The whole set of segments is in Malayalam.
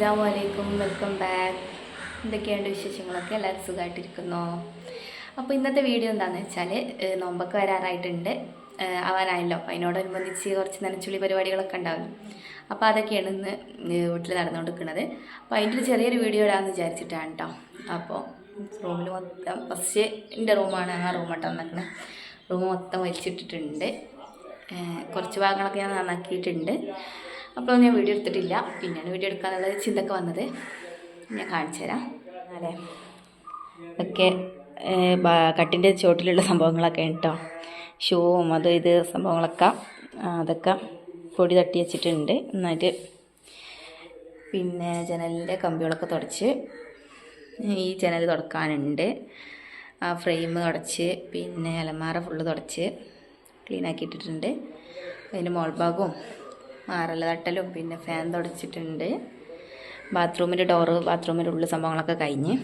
അസ്സാം വലൈക്കും വെൽക്കം ബാക്ക്. എന്തൊക്കെയുണ്ട് വിശേഷങ്ങളൊക്കെ? എല്ലാവരും സുഖമായിട്ടിരിക്കുന്നു അപ്പോൾ ഇന്നത്തെ വീഡിയോ എന്താണെന്ന് വെച്ചാൽ നോമ്പൊക്കെ വരാറായിട്ടുണ്ട്. അവനായല്ലോ അപ്പോൾ അതിനോടനുബന്ധിച്ച് കുറച്ച് നനച്ചുള്ളി പരിപാടികളൊക്കെ ഉണ്ടാവും. അപ്പോൾ അതൊക്കെയാണ് ഇന്ന് വീട്ടിൽ നടന്നുകൊണ്ടിരിക്കുന്നത്. അപ്പോൾ അതിന്റെ ഒരു ചെറിയൊരു വീഡിയോ ഇടാമെന്ന് വിചാരിച്ചിട്ടാണ് കേട്ടോ അപ്പോൾ റൂമിൽ മൊത്തം ഫസ്റ്റ് എന്റെ റൂമാണ് ആ റൂം കേട്ടോ നിൽക്കുന്നത് റൂം മൊത്തം വലിച്ചിട്ടിട്ടുണ്ട്. കുറച്ച് ഭാഗങ്ങളൊക്കെ ഞാൻ നന്നാക്കിയിട്ടുണ്ട്. അപ്പോൾ ഞാൻ വീഡിയോ എടുത്തിട്ടില്ല. പിന്നെയാണ് വീഡിയോ എടുക്കാനുള്ള ചിന്തക്ക് വന്നത്. ഞാൻ കാണിച്ചു തരാം. അതെ. ഒക്കെ കട്ടിന്റെ ചുവട്ടിലുള്ള സംഭവങ്ങളൊക്കെ കേട്ടോ ഷൂവും അതും ഇത് സംഭവങ്ങളൊക്കെ. അതൊക്കെ പൊടി തട്ടി വെച്ചിട്ടുണ്ട്. നന്നായിട്ട് പിന്നെ ജനലിന്റെ കമ്പികളൊക്കെ തുടച്ച് ഈ ജനൽ തുടക്കാനുണ്ട്. ആ ഫ്രെയിം തുടച്ച് പിന്നെ അലമാര ഫുള്ള് തുടച്ച് ക്ലീൻ ആക്കിയിട്ടിട്ടുണ്ട് അതിന്റെ മോൾഭാഗവും മാറല തട്ടലും പിന്നെ ഫാൻ തുടച്ചിട്ടുണ്ട്. ബാത്റൂമിന്റെ ഡോറ് ബാത്റൂമിന്റെ സംഭവങ്ങളൊക്കെ കഴിഞ്ഞ്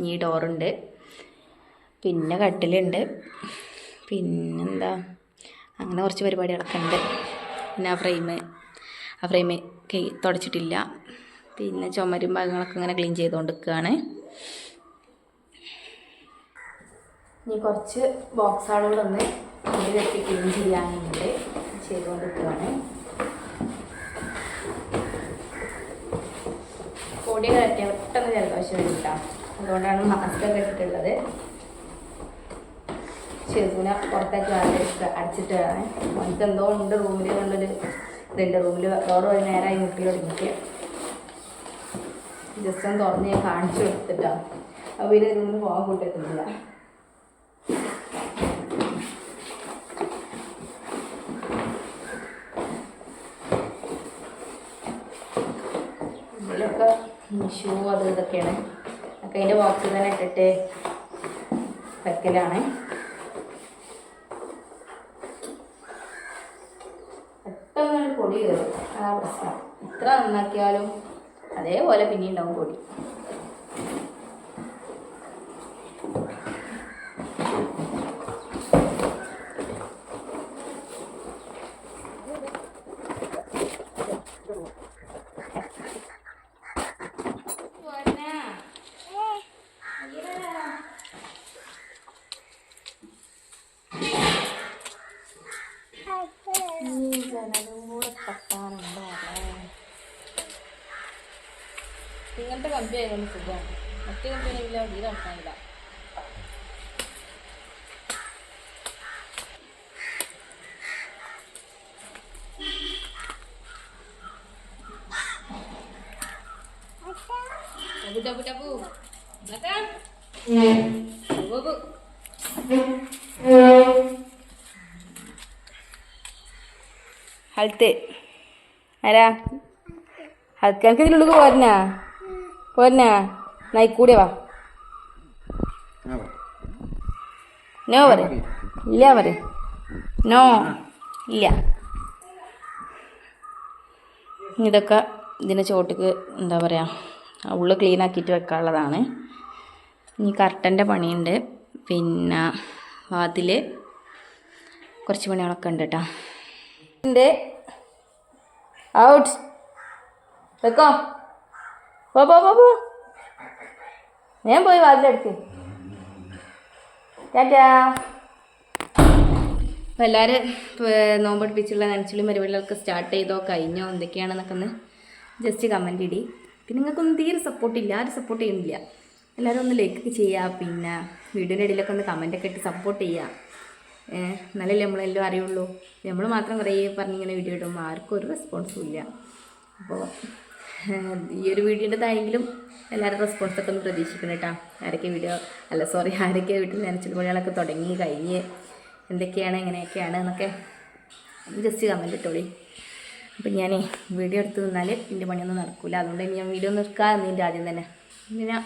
ഈ ഡോറുണ്ട്. പിന്നെ കട്ടിലുണ്ട്. പിന്നെന്താ? അങ്ങനെ കുറച്ച് പരിപാടികളൊക്കെ ഉണ്ട്. പിന്നെ ആ ഫ്രെയിം ആ ഫ്രെയിം കൈ തുടച്ചിട്ടില്ല. പിന്നെ ചുമരും ഭാഗങ്ങളൊക്കെ ഇങ്ങനെ ക്ലീൻ ചെയ്തുകൊണ്ടിരിക്കുകയാണ്. ഇനി കുറച്ച് ബോക്സാണ് കെട്ടി ക്ലീൻ ചെയ്യാനുണ്ട്. ചെയ്തുകൊണ്ടിരിക്കുകയാണ്. പൊടി കയറ്റിയാൽ പെട്ടെന്ന് ജലദോഷം വരും അതുകൊണ്ടാണ് മാസ്ക് ഒക്കെ ഇട്ടിട്ടുള്ളത്. ചെറുപുന പുറത്തേക്ക് അടച്ചിട്ട് അടച്ചിട്ട് വേണം. നമുക്ക് എന്തോ ഉണ്ട് റൂമിൽ എന്നുള്ളൊരു ഇതുണ്ട്. റൂമിൽ ഡോറ് വഴി നേരമായി മുട്ടി തുടങ്ങിയിട്ട് ജസ്റ്റ് ഒന്ന് തുറന്ന് ഞാൻ കാണിച്ചു കൊടുത്തിട്ടാണ് അപ്പോൾ പിന്നെ റൂമിൽ പോകാൻ കൂട്ടിട്ടില്ല ഷൂ അത് ഇതൊക്കെയാണ്. അപ്പം അതിന്റെ ബോക്സിൽ തന്നെ ഇട്ടിട്ട് വെക്കലാണ്. പെട്ടെന്ന് ഒരു പൊടി കയറും ആ പ്രശ്നം. എത്ര നന്നാക്കിയാലും അതേപോലെ പിന്നെ ഉണ്ടാവും പൊടി. കമ്പി ആയതുകൊണ്ട് സുഖമാണ് മറ്റു കമ്പി ആണെങ്കിലോ തീരെ നടക്കാനില്ല Tabu tabu tabu. Belakang. Bu bu. ഹൽത്ത് ആരാ ഹൽത്ത് എനിക്ക് ഇതിനുള്ളിൽ പോരനാ പോരനാ നായിക്കൂടെ വാ. നോ പറ. ഇല്ല പറ. നോ. ഇല്ല. ഇതൊക്കെ ഇതിന്റെ ചോട്ടിക്ക് എന്താ പറയുക ഉള്ളു ക്ലീൻ ആക്കിയിട്ട് വെക്കാനുള്ളതാണ്. ഇനി കർട്ടന്റെ പണിയുണ്ട്. പിന്നെ വാതിൽ കുറച്ച് പണികളൊക്കെ ഉണ്ട് കേട്ടോ ഉണ്ട്. ഔട്ട്. വെക്കോ. പോ പോ പോ പോ. ഞാൻ പോയി വാതിലെടുക്ക് ടാറ്റാ. അപ്പോൾ എല്ലാവരും നോമ്പടുപ്പിച്ചുള്ള നനച്ചിലും പരിപാടികളൊക്കെ സ്റ്റാർട്ട് ചെയ്തോ കഴിഞ്ഞോ എന്തൊക്കെയാണെന്നൊക്കെ ഒന്ന് ജസ്റ്റ് കമന്റ് ഇടി. പിന്നെ നിങ്ങൾക്കൊന്നും തീരെ സപ്പോർട്ടില്ല ആരും സപ്പോർട്ട് ചെയ്യുന്നില്ല. എല്ലാവരും ഒന്ന് ലൈക്ക് ചെയ്യുക പിന്നെ വീഡിയോന്റെ ഇടയിലൊക്കെ ഒന്ന് കമന്റൊക്കെ ഇട്ട് സപ്പോർട്ട് ചെയ്യുക എന്നാലല്ലേ നമ്മളെല്ലാം അറിയുള്ളൂ. നമ്മൾ മാത്രം കുറേ പറഞ്ഞിങ്ങനെ വീഡിയോ ഇടുമ്പോൾ ആർക്കും ഒരു റെസ്പോൺസും ഇല്ല. അപ്പോൾ ഈ ഒരു വീഡിയോന്റെതായെങ്കിലും എല്ലാവരും റെസ്പോൺസൊക്കെ ഒന്ന് പ്രതീക്ഷിക്കണം കേട്ടോ ആരൊക്കെ വീഡിയോ അല്ല സോറി ആരൊക്കെ വീട്ടിൽ നനച്ചിൽ പണികളൊക്കെ തുടങ്ങി കഴിഞ്ഞ് എന്തൊക്കെയാണ് എങ്ങനെയൊക്കെയാണ് എന്നൊക്കെ ജസ്റ്റ് കമന്റ് ഇട്ടോളി. അപ്പം ഞാൻ വീഡിയോ എടുത്ത് നിന്നാൽ എന്റെ പണിയൊന്നും നടക്കില്ല അതുകൊണ്ട് ഞാൻ വീഡിയോ നിൽക്കാതെ നിന്റെ ആദ്യം തന്നെ. പിന്നെ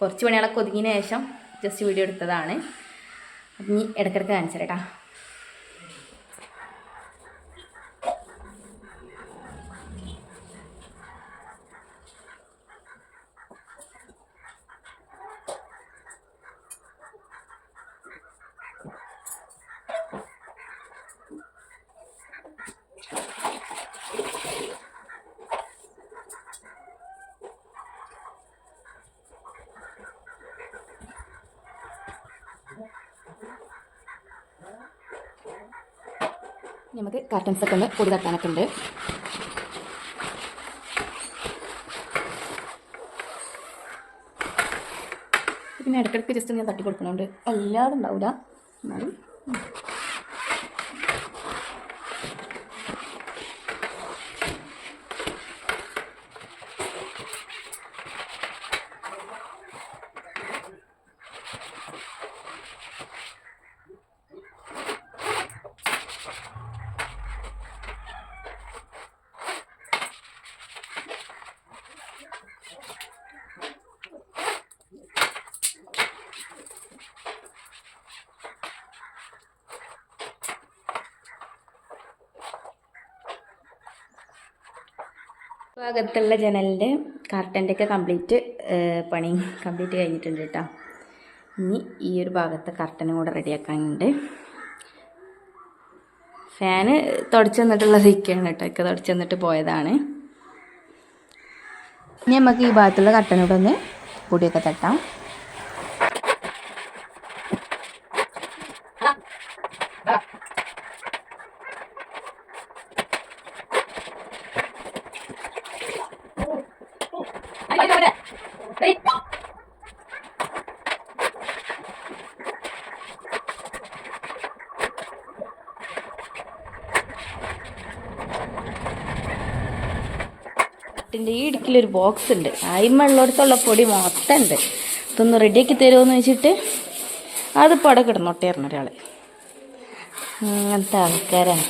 കുറച്ച് പണികളൊക്കെ ഒതുങ്ങിയതിന് ശേഷം ജസ്റ്റ് വീഡിയോ എടുത്തതാണ്. അപ്പം ഇനി ഇടയ്ക്കിടയ്ക്ക് കാണിച്ചു നമുക്ക് കർട്ടൻസ് ഒക്കെ ഒന്ന് പൊടി തട്ടാനൊക്കെ പിന്നെ ഇടയ്ക്കിടയ്ക്ക് ജസ്റ്റ് ഞാൻ തട്ടി കൊടുക്കണോണ്ട് എല്ലാവരും ഉണ്ടാവില്ല എന്നാലും ഭാഗത്തുള്ള ജനലിന്റെ കർട്ടന്റെ ഒക്കെ കംപ്ലീറ്റ് പണി കംപ്ലീറ്റ് കഴിഞ്ഞിട്ടുണ്ട് കേട്ടോ. ഇനി ഈ ഒരു ഭാഗത്തെ കർട്ടനും കൂടെ റെഡിയാക്കാനുണ്ട് ഫാന് തുടച്ചു വന്നിട്ടുള്ള ഇരിക്കുകയാണ് കേട്ടോ. ഒക്കെ തുടച്ചു വന്നിട്ട് പോയതാണ്. ഇനി നമുക്ക് ഈ ഭാഗത്തുള്ള കർട്ടനോടൊന്ന് പൊടിയൊക്കെ തട്ടാം. കട്ടിന്റെ ഈ ഇടുക്കിലൊരു ബോക്സ് ഉണ്ട്. അയിമുള്ളിടത്തുള്ള പൊടി മൊത്തം ഉണ്ട് ഇതൊന്ന് റെഡിയാക്കി തരുമെന്ന് വെച്ചിട്ട് അതിപ്പോൾ അവിടെ കിടന്നോട്ടേർന്നു ഒരാൾ അങ്ങനത്തെ ആൾക്കാരാണ്.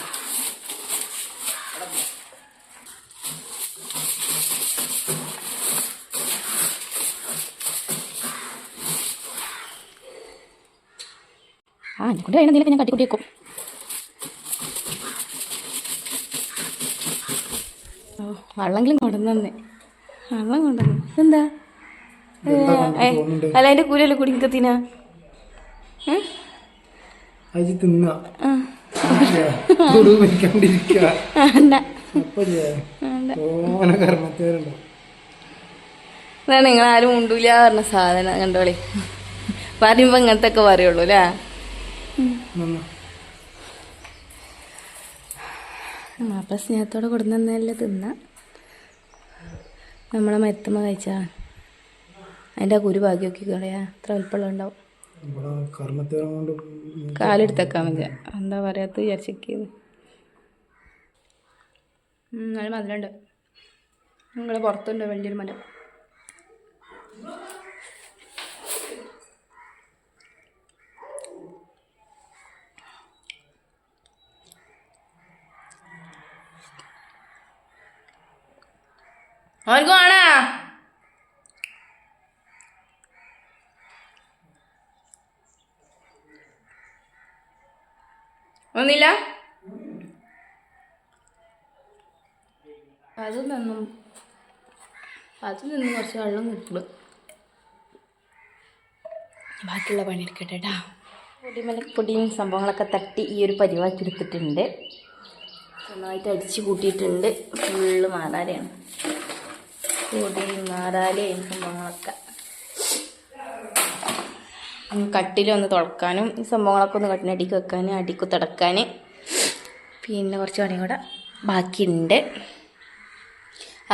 ആ എന്നെ കൊണ്ട് എന്തെങ്കിലുമൊക്കെ ഞാൻ കട്ടിക്കുട്ടി വെക്കും. വെള്ളമെങ്കിലും കൊണ്ടുവന്നെ വള്ളം കൊണ്ടുവന്നു. എന്താ അല്ല അതിന്റെ കൂലല്ലേ കുടിക്കത്തിനാ അതാണ് നിങ്ങൾ ആരും ഉണ്ടൂല പറഞ്ഞ സാധനം കണ്ടോളി പറയുമ്പോ ഇങ്ങനത്തെ ഒക്കെ പറയുള്ളൂ അല്ലേ? മാപ്പ സ്നേഹത്തോടെ കൊടുന്നല്ലേ തിന്ന. നമ്മളെ മെത്തമ്മ കഴിച്ചാ. അതിന്റെ കുരു ബാക്കി നോക്കി കളയാ. അത്ര വലിപ്പമുള്ള ഉണ്ടാവും. കാലെടുത്തേക്കാൻ മതി എന്താ പറയാത്ത വിചാരിച്ചത് നല്ല മധുരമുണ്ട്. നിങ്ങൾ പുറത്തുണ്ട് വലിയൊരു മരം. അവർക്ക് വേണോ ഒന്നില്ല അത് നിന്നും അത് നിന്നും കുറച്ച് വെള്ളം കിട്ടുള്ളൂ ബാക്കിയുള്ള പണി എടുക്കട്ടെ പൊടിമലക്ക് പൊടിമല പൊടിയും സംഭവങ്ങളൊക്കെ തട്ടി ഈ ഒരു പരിവാക്കി എടുത്തിട്ടുണ്ട്. നന്നായിട്ട് അടിച്ചു കൂട്ടിയിട്ടുണ്ട്. ഫുള്ള് മാറാലയാണ് പൊടിയും മാറാലയും സംഭവങ്ങളൊക്കെ. കട്ടിലൊന്ന് തുളക്കാനും ഈ സംഭവങ്ങളൊക്കെ ഒന്ന് കട്ടിന് അടിക്ക് വെക്കാനും അടിക്ക് തുടക്കാൻ പിന്നെ കുറച്ച് പണി കൂടെ ബാക്കിയുണ്ട്.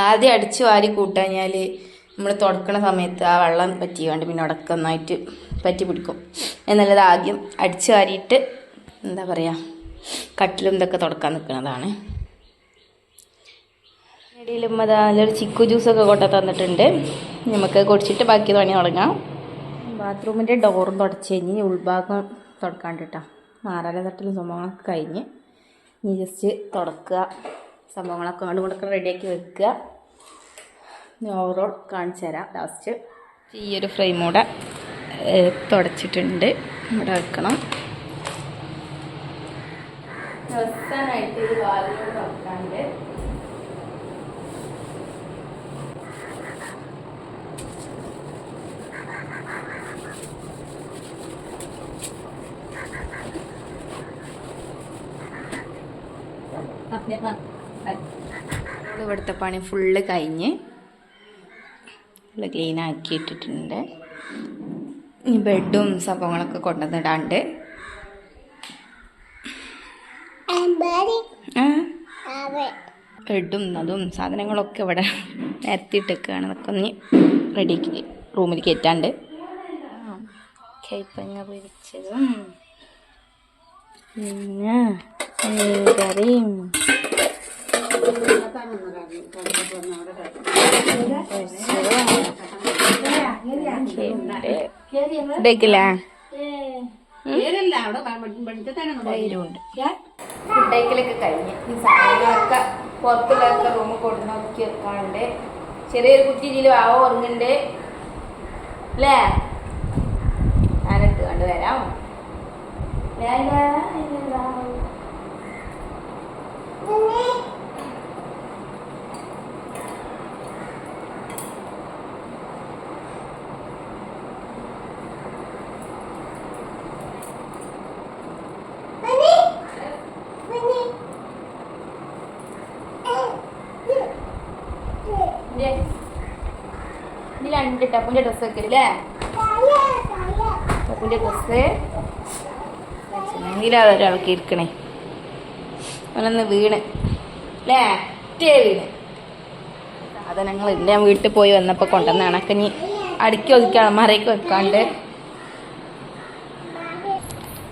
ആദ്യം അടിച്ച് വാരി കൂട്ടാഞ്ഞാൽ നമ്മൾ തുടക്കണ സമയത്ത് ആ വെള്ളം പറ്റി വേണ്ട പിന്നെ ഉടക്കം നന്നായിട്ട് പറ്റി പിടിക്കും. എന്നുള്ളത് ആദ്യം അടിച്ച് വാരിയിട്ട് എന്താ പറയുക കട്ടിലും ഇതൊക്കെ തുടക്കാൻ നിൽക്കുന്നതാണ്. ഇടയിലും അത് നല്ലൊരു ചിക്കു ജ്യൂസൊക്കെ കൊണ്ട തന്നിട്ടുണ്ട്. നമുക്ക് കുടിച്ചിട്ട് ബാക്കി പണി തുടങ്ങാം. ബാത്റൂമിന്റെ ഡോറും തുടച്ച് കഴിഞ്ഞ് ഉൾഭാഗം തുടക്കാണ്ട് മാറാല തട്ടിലും സംഭവങ്ങളൊക്കെ കഴിഞ്ഞ് ഇനി ജസ്റ്റ് തുടക്കുക. സംഭവങ്ങളൊക്കെ അങ്ങോട്ടും ഇങ്ങോട്ടൊക്കെ റെഡിയാക്കി വെക്കുക. ഓവറോൾ കാണിച്ചു തരാം. ലാസ്റ്റ് ഈ ഒരു ഫ്രെയിം കൂടെ തുടച്ചിട്ടുണ്ട്. ഇവിടെ വെക്കണം. അവസാനമായിട്ട് ഒരു വാലിനോട് തുറക്കാണ്ട്. ഇവിടുത്തെ പണി ഫുള്ള് കഴിഞ്ഞ് ഫുള്ള് ക്ലീൻ ഇട്ടിട്ടുണ്ട്. ഈ ബെഡും സംഭവങ്ങളൊക്കെ കൊണ്ടുവന്നിടാണ്ട്. ബെഡും അതും സാധനങ്ങളൊക്കെ ഇവിടെ നിരത്തിയിട്ടൊക്കെയാണ് അതൊക്കെ ഒന്ന് റെഡിയാക്കി റൂമിൽ കയറ്റാണ്ട് കൈപ്പങ്ങ പൊരിച്ചതും പിന്നെ കറിയും. ഇടയ്ക്കില്ലേ ഫുഡേക്കലൊക്കെ കഴിഞ്ഞ്. ഈ സാധനങ്ങളൊക്കെ പുറത്തുള്ളതൊക്കെ റൂമിൽ നോക്കി വെക്കാണ്ട് ചെറിയൊരു കുറ്റി ഇതിൽ വാവ ഉറങ്ങുന്നുണ്ട്. അല്ലേ? ഞാനിട്ട് കണ്ട് വരാം. ലാ, ലാ, ലാ. ഇല്ലേ? ഇതിൽ രണ്ട് ടപ്പിൻ്റെ ഡ്രസ്സ് വെക്കല്ലേ ടപ്പിൻ്റെ ഡ്രസ്സ് ഇരിക്കണേ അവനൊന്ന് വീണ്. അല്ലേ? വീണ്. സാധനങ്ങൾ ഞാൻ വീട്ടിൽ പോയി വന്നപ്പോൾ കൊണ്ടുവന്ന ഇനി അടുക്കി ഒതുക്കി അളമാരയ്ക്ക് വെക്കാണ്ട്.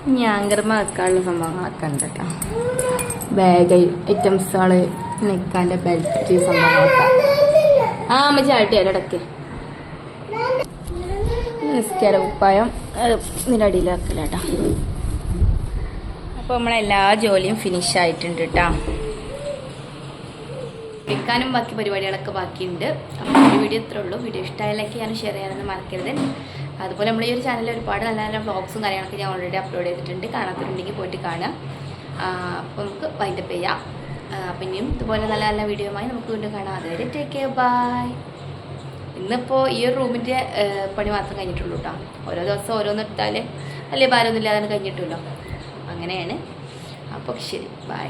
ഞാങ്കർമ വെക്കാനുള്ള സംഭവങ്ങളൊക്കെ ഉണ്ട് കേട്ടോ. ബാഗ് ഐറ്റംസുകൾ നിൽക്കാന്റെ ബെൽറ്റ് സംഭവങ്ങളൊക്കെ. ആ അമ്മ ചാട്ടി നിസ്കാര ഉപ്പായം ഇതിന്റെ അടിയിലാക്കലാട്ടോ അപ്പോൾ നമ്മളെല്ലാ ജോലിയും ഫിനിഷ് ആയിട്ടുണ്ട് കേട്ടോ വിൽക്കാനും ബാക്കി പരിപാടികളൊക്കെ ബാക്കിയുണ്ട്. അപ്പോൾ ഈ വീഡിയോ ഇത്രേ ഉള്ളൂ. വീഡിയോ ഇഷ്ടമായ ലൈക്ക് ഷെയർ ചെയ്യാനൊന്നും മറക്കരുത്. അതുപോലെ നമ്മൾ ഈ ഒരു ചാനലിൽ ഒരുപാട് നല്ല നല്ല വ്ളോഗ്സും കാര്യങ്ങളൊക്കെ ഞാൻ ഓൾറെഡി അപ്ലോഡ് ചെയ്തിട്ടുണ്ട്. കാണാത്തവരുണ്ടെങ്കിൽ പോയിട്ട് കാണാം. അപ്പോൾ നമുക്ക് വൈൻഡപ്പ് ചെയ്യാം. അപ്പം ഇനിയും ഇതുപോലെ നല്ല നല്ല വീഡിയോയുമായി നമുക്ക് വീണ്ടും കാണാം. അതുവരെ ടേക്ക് കെയർ ബൈ ഇന്നിപ്പോൾ ഈ ഒരു റൂമിന്റെ പണി മാത്രം കഴിഞ്ഞിട്ടുള്ളൂ കേട്ടോ ഓരോ ദിവസം ഓരോന്ന് എടുത്താൽ ഭാരമൊന്നും ഇല്ലാതെ കഴിഞ്ഞിട്ടുള്ളൂ അങ്ങനെയാണ്. അപ്പോൾ ശരി ബൈ